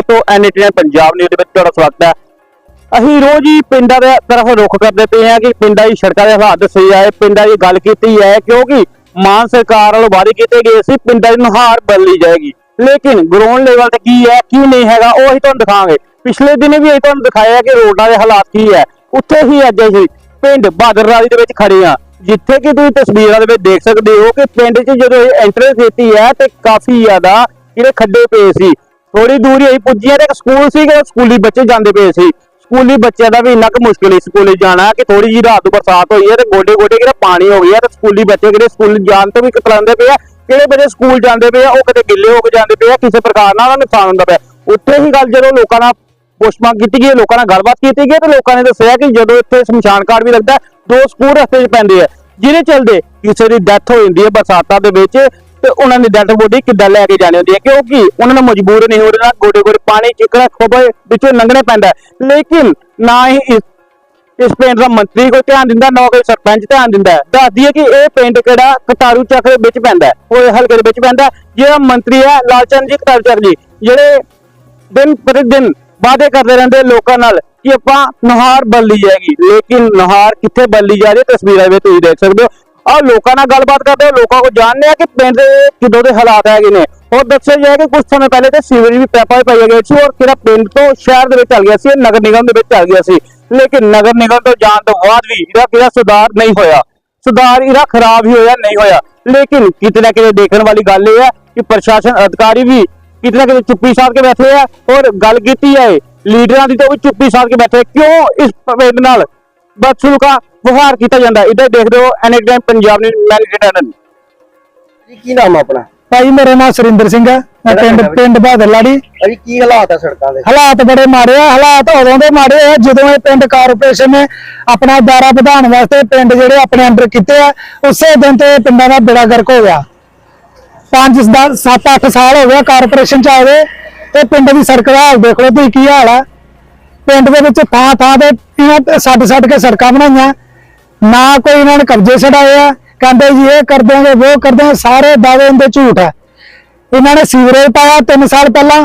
ਦੋਸਤੋ ਐਨਟੀਐਨ ਪੰਜਾਬ ਨਿਊਜ਼ ਦੇ ਵਿੱਚ ਤੁਹਾਡਾ ਸਵਾਗਤ ਹੈ। ਅਸੀਂ ਰੋਜ਼ ਹੀ ਪਿੰਡਾਂ ਦੇ ਤਰਫ ਰੁਖ ਕਰਦੇ ਪਏ ਹਾਂ ਕਿ ਪਿੰਡਾਂ ਦੀ ਸੜਕਾਂ ਦੇ ਹਾਲਾਤ ਦੱਸੇ ਜਾਏ, ਪਿੰਡਾਂ ਦੀ ਗੱਲ ਕੀਤੀ ਹੈ ਕਿਉਂਕਿ ਮਾਨ ਸਰਕਾਰ ਵੱਲੋਂ ਵਾਅਦੇ ਕੀਤੇ ਗਏ ਸੀ ਪਿੰਡਾਂ ਦੀ ਨੁਹਾਰ ਬਦਲੀ ਜਾਏਗੀ। ਲੇਕਿਨ ਗਰਾਊਂਡ ਲੈਵਲ ਤੇ ਕੀ ਹੈ, ਕੀ ਨਹੀਂ ਹੈਗਾ, ਉਹ ਅਸੀਂ ਤੁਹਾਨੂੰ ਦਿਖਾਵਾਂਗੇ। ਪਿਛਲੇ ਦਿਨ ਵੀ ਅਸੀਂ ਤੁਹਾਨੂੰ ਦਿਖਾਇਆ ਕਿ ਰੋਡਾਂ ਦੇ ਹਾਲਾਤ ਕੀ ਹੈ। ਉੱਥੇ ਹੀ ਅੱਜ ਅਸੀਂ ਪਿੰਡ ਬਾਦਰਰਾਜ ਦੇ ਵਿੱਚ ਖੜੇ ਹਾਂ, ਜਿੱਥੇ ਕਿ ਤੁਸੀਂ ਤਸਵੀਰਾਂ ਦੇ ਵਿੱਚ ਦੇਖ ਸਕਦੇ ਹੋ ਕਿ ਪਿੰਡ 'ਚ ਜਦੋਂ ਇਹ ਐਂਟਰੈਂਸ ਦਿੱਤੀ ਹੈ ਤੇ ਕਾਫੀ ਜ਼ਿਆਦਾ ਜਿਹੜੇ ਖੱਡੇ ਪਏ ਸੀ। ਥੋੜੀ ਦੂਰੀ ਹੀ ਅਸੀਂ ਪੁੱਜੀਆਂ ਤੇ ਇੱਕ ਸਕੂਲ ਸੀ ਕਿ ਸਕੂਲੀ ਬੱਚੇ ਜਾਂਦੇ ਪਏ ਸੀ। ਸਕੂਲੀ ਬੱਚਿਆਂ ਦਾ ਵੀ ਇੰਨਾ ਕੁ ਮੁਸ਼ਕਿਲ ਸੀ ਸਕੂਲੇ ਜਾਣਾ ਕਿ ਥੋੜੀ ਜੀ ਰਾਤ ਨੂੰ ਬਰਸਾਤ ਹੋਈ ਹੈ ਤੇ ਗੋਡੇ ਗੋਡੇ ਕਿਹੜਾ ਪਾਣੀ ਹੋ ਗਿਆ ਤੇ ਸਕੂਲੀ ਬੱਚੇ ਕਿਹੜੇ ਸਕੂਲ ਜਾਣ ਤੋਂ ਵੀ ਕਤਰਾਉਂਦੇ ਪਏ ਆ ਕਿਹੜੇ ਬੱਚੇ ਸਕੂਲ ਜਾਂਦੇ ਪਏ ਆ ਉਹ ਕਦੇ ਗਿੱਲੇ ਹੋ ਕੇ ਜਾਂਦੇ ਪਏ ਆ ਕਿਸੇ ਪ੍ਰਕਾਰ ਨਾਲ ਉਹਨਾਂ ਨੂੰ ਨੁਕਸਾਨ ਹੁੰਦਾ ਪਿਆ। ਉੱਥੇ ਹੀ ਗੱਲ ਜਦੋਂ ਲੋਕਾਂ ਨਾਲ ਪੁੱਛਮਾਂ ਕੀਤੀ ਗਈ ਲੋਕਾਂ ਨਾਲ ਗੱਲਬਾਤ ਕੀਤੀ ਗਈ ਤੇ ਲੋਕਾਂ ਨੇ ਦੱਸਿਆ ਕਿ ਜਦੋਂ ਇੱਥੇ ਸ਼ਮਸ਼ਾਨ ਘਾਟ ਵੀ ਲੱਗਦਾ ਹੈ, ਦੋ ਸਕੂਲ ਰਸਤੇ 'ਚ ਪੈਂਦੇ ਆ ਜਿਹਦੇ ਚਲਦੇ ਕਿਸੇ ਦੀ ਡੈਥ ਹੋ ਜਾਂਦੀ ਹੈ ਬਰਸਾਤਾਂ ਦੇ ਵਿੱਚ ਤੇ ਉਹਨਾਂ ਦੀ ਡੈਡ ਬੋਡੀ ਕਿੱਦਾਂ ਲੈ ਕੇ ਜਾਣੀ ਹੁੰਦੀ ਹੈ? ਕਿਉਂਕਿ ਉਹਨਾਂ ਨੂੰ ਮਜਬੂਰ ਨਹੀਂ ਹੋ ਰਿਹਾ, ਗੋਡੇ ਗੋਡੇ ਪਾਣੀ ਚਿਕੜਾ ਖੋਬੇ ਵਿੱਚੋਂ ਲੰਘਣੇ ਪੈਂਦਾ ਲੇਕਿਨ ਨਾ ਹੀ ਇਸ ਇਸ ਪਿੰਡ ਦਾ ਮੰਤਰੀ ਕੋਈ ਧਿਆਨ ਦਿੰਦਾ, ਨਾ ਕੋਈ ਸਰਪੰਚ ਧਿਆਨ ਦਿੰਦਾ ਹੈ। ਕਿ ਇਹ ਪਿੰਡ ਕਿਹੜਾ? ਕਟਾਰੂ ਚੱਕ ਦੇ ਵਿੱਚ ਪੈਂਦਾ ਉਹ ਹਲਕੇ ਦੇ ਵਿੱਚ ਪੈਂਦਾ ਜਿਹੜਾ ਮੰਤਰੀ ਹੈ ਲਾਲਚੰਦ ਜੀ, ਕਟਾਰੂ ਚੱਕ ਜੀ, ਜਿਹੜੇ ਦਿਨ ਪ੍ਰਤੀ ਦਿਨ ਵਾਅਦੇ ਕਰਦੇ ਰਹਿੰਦੇ ਲੋਕਾਂ ਨਾਲ ਕਿ ਆਪਾਂ ਨਹਾਰ ਬਦਲੀ ਜਾਏਗੀ। ਲੇਕਿਨ ਨਹਾਰ ਕਿੱਥੇ ਬਦਲੀ ਜਾ ਰਹੀ ਹੈ? ਤਸਵੀਰਾਂ ਵਿੱਚ ਤੁਸੀਂ ਦੇਖ ਸਕਦੇ ਹੋ। ਆ ਲੋਕਾਂ ਨਾਲ ਗੱਲਬਾਤ ਕਰਦੇ ਹੋ ਲੋਕਾਂ ਕੋਲ ਜਾਣਦੇ ਆ ਕਿ ਪਿੰਡ ਦੇ ਕਿਦੋਂ ਦੇ ਹਾਲਾਤ ਹੈਗੇ ਨੇ। ਹੋਰ ਦੱਸਿਆ ਜਾਏ ਕਿ ਕੁਝ ਸਮੇਂ ਪਹਿਲੇ ਤੇ ਸੀਵਰੇਜ ਵੀ ਪੈਪਾ ਪਾਇਆ ਗਿਆ ਸੀ ਔਰ ਕਿਹੜਾ ਪਿੰਡ ਤੋਂ ਸ਼ਹਿਰ ਦੇ ਵਿੱਚ ਚੱਲ ਗਿਆ ਸੀ, ਇਹ ਨਗਰ ਨਿਗਮ ਦੇ ਵਿੱਚ ਚੱਲ ਗਿਆ ਸੀ। ਲੇਕਿਨ ਨਗਰ ਨਿਗਮ ਤੋਂ ਜਾਣ ਤੋਂ ਬਾਅਦ ਵੀ ਇਹਦਾ ਕਿਹੜਾ ਸੁਧਾਰ ਨਹੀਂ ਹੋਇਆ। ਸੁਧਾਰ ਇਹਦਾ ਖਰਾਬ ਹੀ ਹੋਇਆ, ਨਹੀਂ ਹੋਇਆ। ਲੇਕਿਨ ਕਿਤੇ ਨਾ ਕਿਤੇ ਦੇਖਣ ਵਾਲੀ ਗੱਲ ਇਹ ਹੈ ਕਿ ਪ੍ਰਸ਼ਾਸਨ ਅਧਿਕਾਰੀ ਵੀ ਕਿਤੇ ਨਾ ਕਿਤੇ ਚੁੱਪੀ ਸਾਧ ਕੇ ਬੈਠੇ ਆ ਔਰ ਗੱਲ ਕੀਤੀ ਹੈ ਲੀਡਰਾਂ ਦੀ ਤਾਂ ਵੀ ਚੁੱਪੀ ਸਾਧ ਕੇ ਬੈਠੇ ਕਿਉਂ ਇਸ ਪਿੰਡ ਨਾਲ ਬਦਸਲੂਕਾ ਵਿਵਹਾਰ ਕੀਤਾ ਜਾਂਦਾ। ਇਦਾਂ ਦੇਖਦੇ ਹੋ ਐਨਐਕਟਾਈਮ ਪੰਜਾਬ ਨੇ ਮੈਨੇਜਰ ਜੀ ਕੀ ਨਾਮ ਆ ਆਪਣਾ? ਭਾਈ ਮੇਰਾ ਨਾਮ ਸੁਰਿੰਦਰ ਸਿੰਘ ਹੈ ਮੈਂ ਪਿੰਡ ਪਿੰਡ ਬਹਾਦਰਲਾੜੀ ਅਜੀ ਕੀ ਹਾਲਾਤ ਆ ਸੜਕਾਂ ਦੇ? ਹਾਲਾਤ ਬੜੇ ਮਾੜੇ ਆ। ਹਾਲਾਤ ਉਦੋਂ ਦੇ ਮਾੜੇ ਆ ਜਦੋਂ ਇਹ ਪਿੰਡ ਕਾਰਪੋਰੇਸ਼ਨ ਨੇ ਆਪਣਾ ਦਾਰਾ ਵਧਾਉਣ ਵਾਸਤੇ ਪਿੰਡ ਜਿਹੜੇ ਆਪਣੇ ਅੰਡਰ ਕੀਤੇ ਆ ਉਸੇ ਦਿਨ ਤੇ ਇਹ ਪਿੰਡਾਂ ਦਾ ਬੇੜਾ ਗਰਕ ਹੋ ਗਿਆ। 5 10 7 8 ਸਾਲ ਹੋ ਗਿਆ ਕਾਰਪੋਰੇਸ਼ਨ ਚ ਆਵੇ ਤੇ ਪਿੰਡ ਦੀ ਸੜਕ ਦਾ ਹਾਲ ਦੇਖ ਲਓ ਤੁਸੀਂ ਕੀ ਹਾਲ ਆ। ਪਿੰਡ ਦੇ ਵਿੱਚ ਥਾਂ ਥਾਂ ਤੇ ਇਹਨਾਂ ਤੇ ਛੱਡ ਛੱਡ ਕੇ ਸੜਕਾਂ ਬਣਾਈਆਂ। ਨਾ ਕੋਈ ਇਹਨਾਂ ਨੇ ਕਬਜ਼ੇ ਛਡਾਏ ਆ। ਕਹਿੰਦੇ ਜੀ ਇਹ ਕਰ ਦਿਆਂਗੇ ਉਹ ਕਰ ਦਿਆਂਗੇ ਸਾਰੇ ਦਾਅਵੇ ਇਹਦੇ ਝੂਠ ਹੈ ਇਹਨਾਂ ਨੇ ਸੀਵਰੇਜ ਪਾਇਆ 3 ਸਾਲ ਪਹਿਲਾਂ।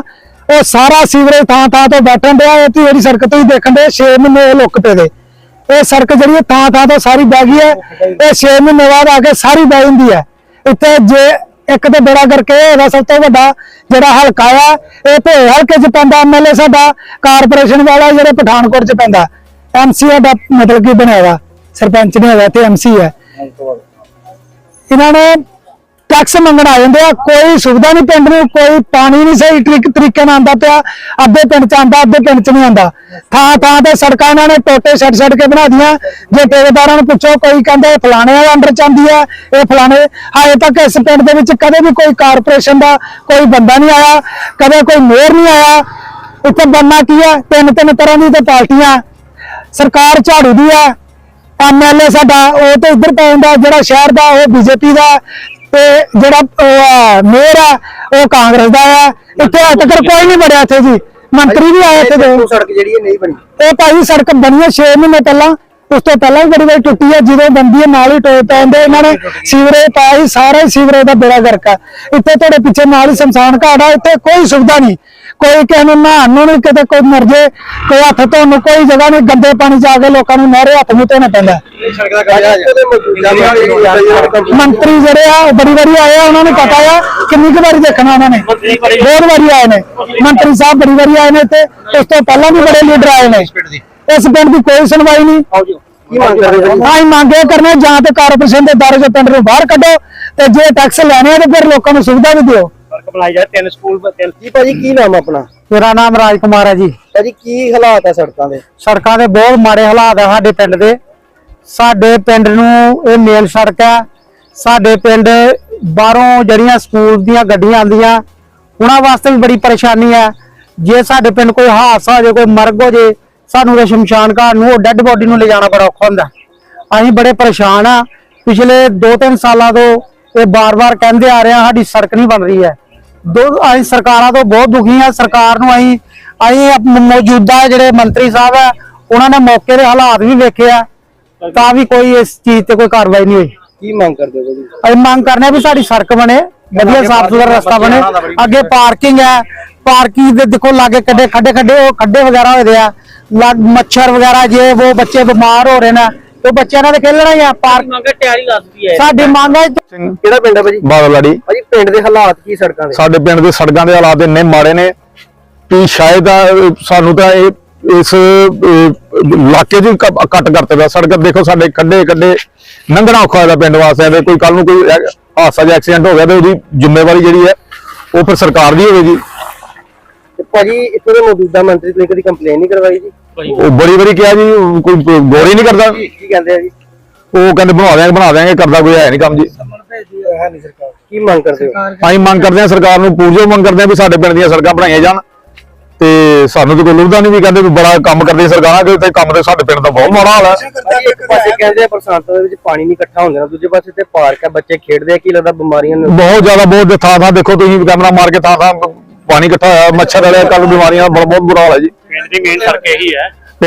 ਉਹ ਸਾਰਾ ਸੀਵਰੇਜ ਥਾਂ ਥਾਂ ਤੋਂ ਬੈਠਣ ਡਿਆ। ਇਹ ਤੇ ਜਿਹੜੀ ਸੜਕ ਤੁਸੀਂ ਦੇਖਣ ਦੇ 6 ਮਹੀਨੇ ਇਹ ਲੁੱਕ ਪਏ ਦੇ। ਇਹ ਸੜਕ ਜਿਹੜੀ ਹੈ ਥਾਂ ਥਾਂ ਤੋਂ ਸਾਰੀ ਬਹਿ ਗਈ ਹੈ। ਇਹ 6 ਮਹੀਨੇ ਬਾਅਦ ਆ ਕੇ ਸਾਰੀ ਬਹਿ ਜਾਂਦੀ ਹੈ। ਇੱਥੇ ਜੇ ਇੱਕ ਤੇ ਬੜਾ ਕਰਕੇ ਇਹਦਾ ਸਭ ਤੋਂ ਵੱਡਾ ਜਿਹੜਾ ਹਲਕਾ ਆ ਇਹ ਤੇ ਹਲਕੇ 'ਚ ਪੈਂਦਾ ਐਮਐਲਏ ਸਾਡਾ ਕਾਰਪੋਰੇਸ਼ਨ ਵਾਲਾ ਜਿਹੜੇ ਪਠਾਨਕੋਟ 'ਚ ਪੈਂਦਾ। ਐਮਸੀ ਦਾ ਮਤਲਬ ਕੀ ਬਣਿਆ ਵਾ ਸਰਪੰਚ ਨਹੀਂ ਹੈਗਾ ਤੇ ਐਮਸੀ ਹੈ ਇਹਨਾਂ ਨੇ ਟੈਕਸ ਮੰਗਣ ਆ ਜਾਂਦੇ ਆ, ਕੋਈ ਸੁਵਿਧਾ ਨਹੀਂ ਪਿੰਡ ਨੂੰ, ਕੋਈ ਪਾਣੀ ਨਹੀਂ ਸਹੀ ਤਰੀਕ- ਤਰੀਕੇ ਨਾਲ ਆਉਂਦਾ ਪਿਆ, ਅੱਧੇ ਪਿੰਡ ਚ ਆਉਂਦਾ, ਅੱਧੇ ਪਿੰਡ ਚ ਨਹੀਂ ਆਉਂਦਾ। ਥਾਂ ਥਾਂ ਤੇ ਸੜਕਾਂ ਇਹਨਾਂ ਨੇ ਟੋਟੇ ਛੱਡ ਛੱਡ ਕੇ ਬਣਾ ਦੀਆਂ ਜੇ ਠੇਕੇਦਾਰਾਂ ਨੂੰ ਪੁੱਛੋ, ਕੋਈ ਕਹਿੰਦਾ ਇਹ ਫਲਾਣੇ ਵਾਲੇ ਅੰਡਰ ਚ ਆਉਂਦੀ ਆ, ਇਹ ਫਲਾਣੇ ਹਾਏ ਤੱਕ ਇਸ ਪਿੰਡ ਦੇ ਵਿੱਚ ਕਦੇ ਵੀ ਕੋਈ ਕਾਰਪੋਰੇਸ਼ਨ ਦਾ ਕੋਈ ਬੰਦਾ ਨਹੀਂ ਆਇਆ, ਕਦੇ ਕੋਈ ਮੇਅਰ ਨਹੀਂ ਆਇਆ। ਇੱਥੇ ਬੰਨਾ ਕੀ ਆ? ਤਿੰਨ ਤਿੰਨ ਤਰ੍ਹਾਂ ਦੀ ਤੇ ਪਾਰਟੀਆਂ। ਸਰਕਾਰ ਝਾੜੂ ਦੀ ਆ। ਐਮਐਲਏ ਸਾਡਾ, ਉਹ ਤੇ ਇੱਧਰ ਪੈ ਜਾਂਦਾ, ਜਿਹੜਾ ਸ਼ਹਿਰ ਦਾ, ਉਹ ਬੀਜੇਪੀ ਦਾ। ਤੇ ਜਿਹੜਾ ਮੇਅਰ ਆ ਉਹ ਕਾਂਗਰਸ ਦਾ ਆ। ਇੱਥੇ ਅੱਜ ਤੱਕ ਕੋਈ ਨਹੀਂ ਬੜਿਆ ਇੱਥੇ ਜੀ। ਮੰਤਰੀ ਵੀ ਆਏ ਇੱਥੇ ਦੋ। ਸੜਕ ਜਿਹੜੀ ਇਹ ਨਹੀਂ ਬਣੀ। ਇਹ ਭਾਈ ਸੜਕ ਬਣੀ ਹੈ 6 ਮਹੀਨੇ ਪਹਿਲਾਂ। ਉਸ ਤੋਂ ਪਹਿਲਾਂ ਵੀ ਬੜੀ ਵਾਰੀ ਟੁੱਟੀ ਹੈ ਜਦੋਂ ਬੰਦੀ ਹੈ ਨਾਲ ਹੀ ਟੋਏ ਪੈਂਦੇ ਇਹਨਾਂ ਨੇ। ਸੀਵਰੇਜ ਪਾਇਆ ਸੀ ਸਾਰਾ ਹੀ ਸੀਵਰੇਜ ਦਾ ਬੇੜਾ ਗਰਕ ਆ। ਇੱਥੇ ਤੁਹਾਡੇ ਪਿੱਛੇ ਨਾਲ ਹੀ ਸ਼ਮਸ਼ਾਨ ਘਾਟ ਆ ਇੱਥੇ ਕੋਈ ਸੁਵਿਧਾ ਨਹੀਂ। ਕੋਈ ਕਿਸੇ ਨੂੰ ਨਹਾਉਣ ਨੂੰ ਨਹੀਂ ਕਿਤੇ ਕੋਈ ਮਰ ਜੇ ਕੋਈ ਹੱਥ ਧੋਣ ਨੂੰ ਕੋਈ ਜਗ੍ਹਾ ਨਹੀਂ ਗੰਦੇ ਪਾਣੀ ਚ ਆ ਕੇ ਲੋਕਾਂ ਨੂੰ ਨਹਿਰੇ ਹੱਥ ਮੂੰਹ ਧੋਣਾ ਪੈਂਦਾ ਮੰਤਰੀ ਜਿਹੜੇ ਆ ਉਹ ਬੜੀ ਵਾਰੀ ਆਏ ਆ ਉਹਨਾਂ ਨੂੰ ਪਤਾ ਆ ਕਿੰਨੀ ਕੁ ਵਾਰੀ ਦੇਖਣਾ ਉਹਨਾਂ ਨੇ। ਬਹੁਤ ਵਾਰੀ ਆਏ ਨੇ। ਮੰਤਰੀ ਸਾਹਿਬ ਬੜੀ ਵਾਰੀ ਆਏ ਨੇ ਇੱਥੇ ਉਸ ਤੋਂ ਪਹਿਲਾਂ ਵੀ ਬੜੇ ਲੀਡਰ ਆਏ ਨੇ। ਇਸ ਪਿੰਡ ਦੀ ਕੋਈ ਸੁਣਵਾਈ ਨਹੀਂ। ਕੀ ਮੰਗ ਕਰਦੇ ਹੋ ਆਈ ਮੰਗੇ ਕਰਨੇ ਜਾਂ ਤੇ ਕਾਰਪੋਰੇਸ਼ਨ ਦੇ ਦਾਰੇ ਚੋਂ ਪਿੰਡ ਨੂੰ ਬਾਹਰ ਕੱਢੋ ਤੇ ਜੇ ਟੈਕਸ ਲੈਣੇ ਆ ਤੇ ਫਿਰ ਲੋਕਾਂ ਨੂੰ ਸੁਵਿਧਾ ਵੀ ਦਿਓ। ਸੜਕ ਬਣਾਈ ਜਾ ਤਿੰਨ ਸਕੂਲ ਤਿੰਨ ਜੀ ਭਾਜੀ ਕੀ ਨਾਮ ਆ ਆਪਣਾ? ਮੇਰਾ ਨਾਮ ਰਾਜ ਕੁਮਾਰ ਹੈ ਜੀ। ਭਾਜੀ ਕੀ ਹਾਲਾਤ ਆ ਸੜਕਾਂ ਦੇ? ਸੜਕਾਂ ਦੇ ਬਹੁਤ ਮਾੜੇ ਹਾਲਾਤ ਆ ਸਾਡੇ ਪਿੰਡ ਦੇ। ਸਾਡੇ ਪਿੰਡ ਨੂੰ ਇਹ ਮੇਨ ਸੜਕ ਹੈ ਸਾਡੇ ਪਿੰਡ ਬਾਹਰੋਂ ਜਿਹੜੀਆਂ ਸਕੂਲ ਦੀਆਂ ਗੱਡੀਆਂ ਆਉਂਦੀਆਂ ਉਹਨਾਂ ਵਾਸਤੇ ਵੀ ਬੜੀ ਪਰੇਸ਼ਾਨੀ ਹੈ ਜੇ ਸਾਡੇ ਪਿੰਡ ਕੋਈ ਹਾਦਸਾ ਹੋ ਜਾਏ ਕੋਈ ਮਰਗ ਹੋ ਜੇ ਸਾਨੂੰ ਇਹ ਸ਼ਮਸ਼ਾਨ ਘਾਟ ਨੂੰ ਉਹ ਡੈੱਡ ਬੋਡੀ ਨੂੰ ਲਿਜਾਣਾ ਬੜਾ ਔਖਾ ਹੁੰਦਾ। ਅਸੀਂ ਬੜੇ ਪਰੇਸ਼ਾਨ ਆ ਪਿਛਲੇ 2-3 ਸਾਲਾਂ ਤੋਂ ਇਹ ਬਾਰ-ਬਾਰ ਕਹਿੰਦੇ ਆ ਰਹੇ ਆ ਸਾਡੀ ਸੜਕ ਨਹੀਂ ਬਣ ਰਹੀ ਹੈ। ਦੋ ਅਸੀਂ ਸਰਕਾਰਾਂ ਤੋਂ ਬਹੁਤ ਦੁਖੀ ਆ ਸਰਕਾਰ ਨੂੰ ਅਸੀਂ ਅਸੀਂ ਮੌਜੂਦਾ ਜਿਹੜੇ ਮੰਤਰੀ ਸਾਹਿਬ ਆ ਉਹਨਾਂ ਨੇ ਮੌਕੇ ਦੇ ਹਾਲਾਤ ਵੀ ਵੇਖੇ ਆ। ਤਾਂ ਵੀ ਕੋਈ ਇਸ ਚੀਜ਼ ਤੇ ਕੋਈ ਕਾਰਵਾਈ ਨਹੀਂ ਹੋਈ। ਕੀ ਮੰਗ ਕਰਦੇ ਹੋ ਭਾਜੀ ਅਸੀਂ ਮੰਗ ਕਰਨੇ ਵੀ ਸਾਡੀ ਸੜਕ ਬਣੇ ਵਧੀਆ ਸਾਫ਼ ਸੁਥਰਾ ਰਸਤਾ ਬਣੇ। ਅੱਗੇ ਪਾਰਕਿੰਗ ਹੈ। ਪਾਰਕਿੰਗ ਦੇ ਦੇਖੋ ਲਾਗੇ ਕੱਡੇ ਖੱਡੇ ਖੱਡੇ ਉਹ ਖੱਡੇ ਵਗੈਰਾ ਹੋਏ ਦੇ ਆ। ਲੱਗ ਮੱਛਰ ਵਗੈਰਾ ਜੇ ਉਹ ਬੱਚੇ ਬਿਮਾਰ ਹੋ ਰਹੇ ਨੇ ਤੇ ਬੱਚਿਆਂ ਨਾਲ ਖੇਲਣਾ ਹੀ ਆ ਪਾਰਕ ਮੰਗੇ ਤਿਆਰੀ ਲੱਗਦੀ ਹੈ ਸਾਡੀ ਮੰਗ ਹੈ ਕਿਹੜਾ ਪਿੰਡ ਹੈ ਭਾਜੀ? ਬਾਦਲਵਾੜੀ। ਭਾਜੀ ਪਿੰਡ ਦੇ ਹਾਲਾਤ ਕੀ ਸੜਕਾਂ ਦੇ? ਸਾਡੇ ਪਿੰਡ ਦੇ ਸੜਕਾਂ ਦੇ ਹਾਲਾਤ ਇੰਨੇ ਮਾੜੇ ਨੇ ਕਿ ਸ਼ਾਇਦ ਸਾਨੂੰ ਤਾਂ ਇਹ ਇਸ ਇਲਾਕੇ ਕ- ਕੱਟ ਕਰਤੇ ਦਾ ਸੜਕ ਦੇਖੋ ਸਾਡੇ ਖੱਡੇ ਖੱਡੇ ਲੰਘਣਾ ਔਖਾ ਹੋਇਆ ਪਿੰਡ ਵਾਸਤੇ ਤੇ ਕੋਈ ਕੱਲ ਨੂੰ ਕੋਈ ਹਾਦਸਾ ਜਾਂ ਐਕਸੀਡੈਂਟ ਹੋ ਗਿਆ ਤੇ ਉਹਦੀ ਜ਼ਿੰਮੇਵਾਰੀ ਜਿਹੜੀ ਹੈ ਉਹ ਫਿਰ ਸਰਕਾਰ ਦੀ ਹੋਵੇਗੀ। ਭਾਜੀ ਇੱਥੇ ਦੇ ਮੌਜੂਦਾ ਮੰਤਰੀ ਤੁਸੀਂ ਕਦੀ ਕੰਪਲੇਨ ਨਹੀਂ ਕਰਵਾਈ ਜੀ? ਉਹ ਬੜੀ ਵਾਰੀ ਕਿਹਾ ਜੀ ਕੋਈ ਗੌਰ ਹੀ ਨਹੀਂ ਕਰਦਾ। ਕੀ ਕਹਿੰਦੇ ਆ ਜੀ? ਉਹ ਕਹਿੰਦੇ ਬਣਾ ਦਿਆਂਗੇ ਬਣਾ ਦਿਆਂਗੇ ਕਰਦਾ ਕੋਈ ਹੈ ਨਹੀਂ ਕੰਮ ਜੀ। ਹੈ ਨਹੀਂ ਸਰਕਾਰ ਕੀ ਮੰਗ ਕਰਦੇ ਹੋ? ਅਸੀਂ ਮੰਗ ਕਰਦੇ ਹਾਂ ਸਰਕਾਰ ਨੂੰ ਪੂਜੋ ਮੰਗ ਕਰਦੇ ਹਾਂ ਵੀ ਸਾਡੇ ਪਿੰਡ ਦੀਆਂ ਸੜਕਾਂ ਬਣਾਈਆਂ ਜਾਣ। ਤੇ ਸਾਨੂੰ ਤਾਂ ਕੋਈ ਲੁਭਦਾ ਨਹੀਂ ਵੀ ਕਹਿੰਦੇ ਵੀ ਬੜਾ ਕੰਮ ਕਰਦੀ ਸਰਕਾਰਾਂ ਕਿ ਤੇ ਕੰਮ ਤੇ ਸਾਡੇ ਪਿੰਡ ਦਾ ਬਹੁਤ ਮਾੜਾ ਹਾਲ ਹੈ। ਭਾਜੀ ਇੱਕ ਪਾਸੇ ਕਹਿੰਦੇ ਆ ਬਰਸਾਤਾਂ ਦੇ ਵਿੱਚ ਪਾਣੀ ਨਹੀਂ ਇਕੱਠਾ ਹੁੰਦਾ ਦੂਜੇ ਪਾਸੇ ਤੇ ਪਾਰਕ ਹੈ ਬੱਚੇ ਖੇਡਦੇ ਆ ਕੀ ਲੱਗਦਾ ਬਿਮਾਰੀਆਂ ਨੂੰ ਬਹੁਤ ਜ਼ਿਆਦਾ ਬਹੁਤ ਥਾਂ ਥਾਂ ਦੇਖੋ ਤੁਸੀਂ ਕੈਮਰਾ ਮਾਰ ਕੇ ਥਾਂ ਥਾਂ ਪਾਣੀ ਇਕੱਠਾ ਹੋਇਆ, ਮੱਛਰ ਵਾਲੇ ਕੱਲ ਬਿਮਾਰੀਆਂ, ਬੜਾ ਬਹੁਤ ਬੁਰਾ ਹਾਲ ਹੈ ਜੀ। ਪਿੰਡ ਦੀ ਮੇਨ ਸੜਕ ਇਹੀ ਹੈ।